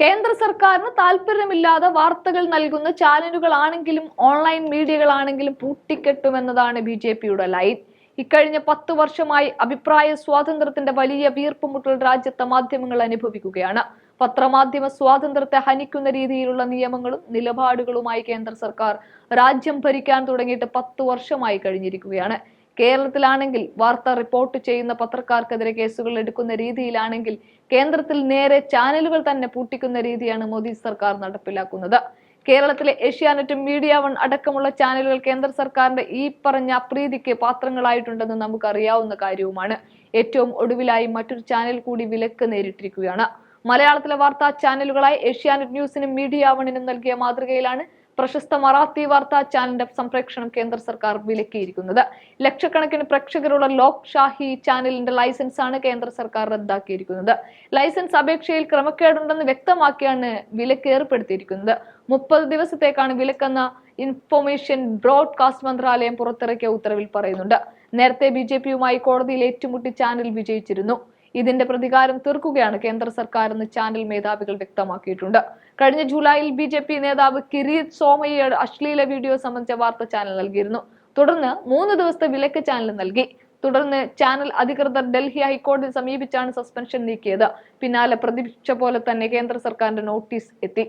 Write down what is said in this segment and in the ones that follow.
കേന്ദ്ര സർക്കാരിന് താല്പര്യമില്ലാതെ വാർത്തകൾ നൽകുന്ന ചാനലുകളാണെങ്കിലും ഓൺലൈൻ മീഡിയകളാണെങ്കിലും പൂട്ടിക്കെട്ടുമെന്നതാണ് ബി ജെ പിയുടെ ലൈൻ. ഇക്കഴിഞ്ഞ പത്ത് വർഷമായി അഭിപ്രായ സ്വാതന്ത്ര്യത്തിന്റെ വലിയ വീർപ്പുമുട്ടൽ രാജ്യത്തെ മാധ്യമങ്ങൾ അനുഭവിക്കുകയാണ്. പത്രമാധ്യമ സ്വാതന്ത്ര്യത്തെ ഹനിക്കുന്ന രീതിയിലുള്ള നിയമങ്ങളും നിലപാടുകളുമായി കേന്ദ്ര സർക്കാർ രാജ്യം ഭരിക്കാൻ തുടങ്ങിയിട്ട് പത്ത് വർഷമായി കഴിഞ്ഞിരിക്കുകയാണ്. കേരളത്തിലാണെങ്കിൽ വാർത്ത റിപ്പോർട്ട് ചെയ്യുന്ന പത്രക്കാർക്കെതിരെ കേസുകൾ എടുക്കുന്ന രീതിയിലാണെങ്കിൽ കേന്ദ്രത്തിൽ നേരെ ചാനലുകൾ തന്നെ പൂട്ടിക്കുന്ന രീതിയാണ് മോദി സർക്കാർ നടപ്പിലാക്കുന്നത്. കേരളത്തിലെ ഏഷ്യാനെറ്റും മീഡിയ വൺ അടക്കമുള്ള ചാനലുകൾ കേന്ദ്ര സർക്കാരിന്റെ ഈ പറഞ്ഞ അപ്രീതിക്ക് പാത്രങ്ങളായിട്ടുണ്ടെന്ന് നമുക്കറിയാവുന്ന കാര്യവുമാണ്. ഏറ്റവും ഒടുവിലായി മറ്റൊരു ചാനൽ കൂടി വിലക്ക് നേരിട്ടിരിക്കുകയാണ്. മലയാളത്തിലെ വാർത്താ ചാനലുകളായി ഏഷ്യാനെറ്റ് ന്യൂസിനും മീഡിയ വണിനും നൽകിയ മാതൃകയിലാണ് പ്രശസ്ത മറാത്തി വാർത്താ ചാനലിന്റെ സംപ്രേക്ഷണം കേന്ദ്ര സർക്കാർ വിലക്കിയിരിക്കുന്നത്. ലക്ഷക്കണക്കിന് പ്രേക്ഷകരുള്ള ലോക് ഷാഹി ചാനലിന്റെ ലൈസൻസ് ആണ് കേന്ദ്ര സർക്കാർ റദ്ദാക്കിയിരിക്കുന്നത്. ലൈസൻസ് അപേക്ഷയിൽ ക്രമക്കേടുണ്ടെന്ന് വ്യക്തമാക്കിയാണ് വിലക്ക് ഏർപ്പെടുത്തിയിരിക്കുന്നത് മുപ്പത് ദിവസത്തേക്കാണ് വിലക്കെന്ന ഇൻഫർമേഷൻ ബ്രോഡ്കാസ്റ്റ് മന്ത്രാലയം പുറത്തിറക്കിയ ഉത്തരവിൽ പറയുന്നുണ്ട്. നേരത്തെ ബി ജെ പിയുമായി കോടതിയിൽ ഏറ്റുമുട്ടി ചാനൽ വിജയിച്ചിരുന്നു. ഇതിന്റെ പ്രതികാരം തീർക്കുകയാണ് കേന്ദ്ര സർക്കാർ എന്ന് ചാനൽ മേധാവികൾ വ്യക്തമാക്കിയിട്ടുണ്ട്. കഴിഞ്ഞ ജൂലൈയിൽ ബി ജെ പി നേതാവ് കിരീത് സോമയ്യയുടെ അശ്ലീല വീഡിയോ സംബന്ധിച്ച വാർത്ത ചാനൽ നൽകിയിരുന്നു. തുടർന്ന് മൂന്ന് ദിവസത്തെ വിലക്ക് ചാനൽ നൽകി. തുടർന്ന് ചാനൽ അധികൃതർ ഡൽഹി ഹൈക്കോടതി സമീപിച്ചാണ് സസ്പെൻഷൻ നീക്കിയത്. പിന്നാലെ പ്രതീക്ഷിച്ച പോലെ തന്നെ കേന്ദ്ര സർക്കാരിന്റെ നോട്ടീസ് എത്തി.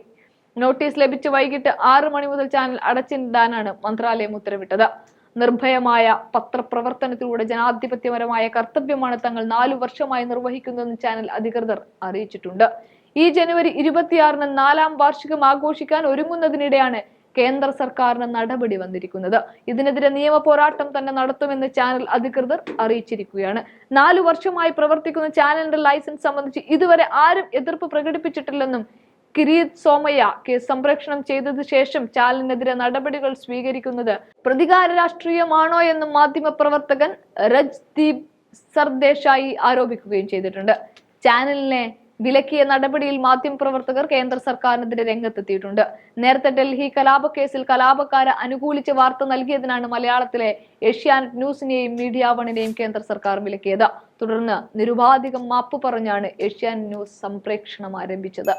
നോട്ടീസ് ലഭിച്ച് വൈകിട്ട് ആറ് മണി മുതൽ ചാനൽ അടച്ചിടാനാണ് മന്ത്രാലയം ഉത്തരവിട്ടത്. നിർഭയമായ പത്രപ്രവർത്തനത്തിലൂടെ ജനാധിപത്യപരമായ കർത്തവ്യമാണ് തങ്ങൾ നാലു വർഷമായി നിർവഹിക്കുന്നതെന്ന് ചാനൽ അധികൃതർ അറിയിച്ചിട്ടുണ്ട്. ഈ ജനുവരി ഇരുപത്തിയാറിന് നാലാം വാർഷികം ആഘോഷിക്കാൻ ഒരുങ്ങുന്നതിനിടെയാണ് കേന്ദ്ര സർക്കാരിന് നടപടി വന്നിരിക്കുന്നത്. ഇതിനെതിരെ നിയമ പോരാട്ടം തന്നെ നടത്തുമെന്ന് ചാനൽ അധികൃതർ അറിയിച്ചിരിക്കുകയാണ്. നാലു വർഷമായി പ്രവർത്തിക്കുന്ന ചാനലിന്റെ ലൈസൻസ് സംബന്ധിച്ച് ഇതുവരെ ആരും എതിർപ്പ് പ്രകടിപ്പിച്ചിട്ടില്ലെന്നും കിരീത് സോമയ്യ കേസ് സംപ്രേഷണം ചെയ്തതിനു ശേഷം ചാലിനെതിരെ നടപടികൾ സ്വീകരിക്കുന്നത് പ്രതികാര രാഷ്ട്രീയമാണോ എന്നും മാധ്യമപ്രവർത്തകൻ രജ്ദീപ് സർദേശായി ആരോപിക്കുകയും ചെയ്തിട്ടുണ്ട്. ചാനലിനെ വിലക്കിയ നടപടിയിൽ മാധ്യമപ്രവർത്തകർ കേന്ദ്ര സർക്കാരിനെതിരെ രംഗത്തെത്തിയിട്ടുണ്ട്. നേരത്തെ ഡൽഹി കലാപ കേസിൽ കലാപക്കാരെ അനുകൂലിച്ച് വാർത്ത നൽകിയതിനാണ് മലയാളത്തിലെ ഏഷ്യാനെറ്റ് ന്യൂസിനെയും മീഡിയ വണിനെയും കേന്ദ്ര സർക്കാർ വിലക്കിയത്. തുടർന്ന് നിരുപാധികം മാപ്പ് പറഞ്ഞാണ് ഏഷ്യാനെറ്റ് ന്യൂസ് സംപ്രേക്ഷണം ആരംഭിച്ചത്.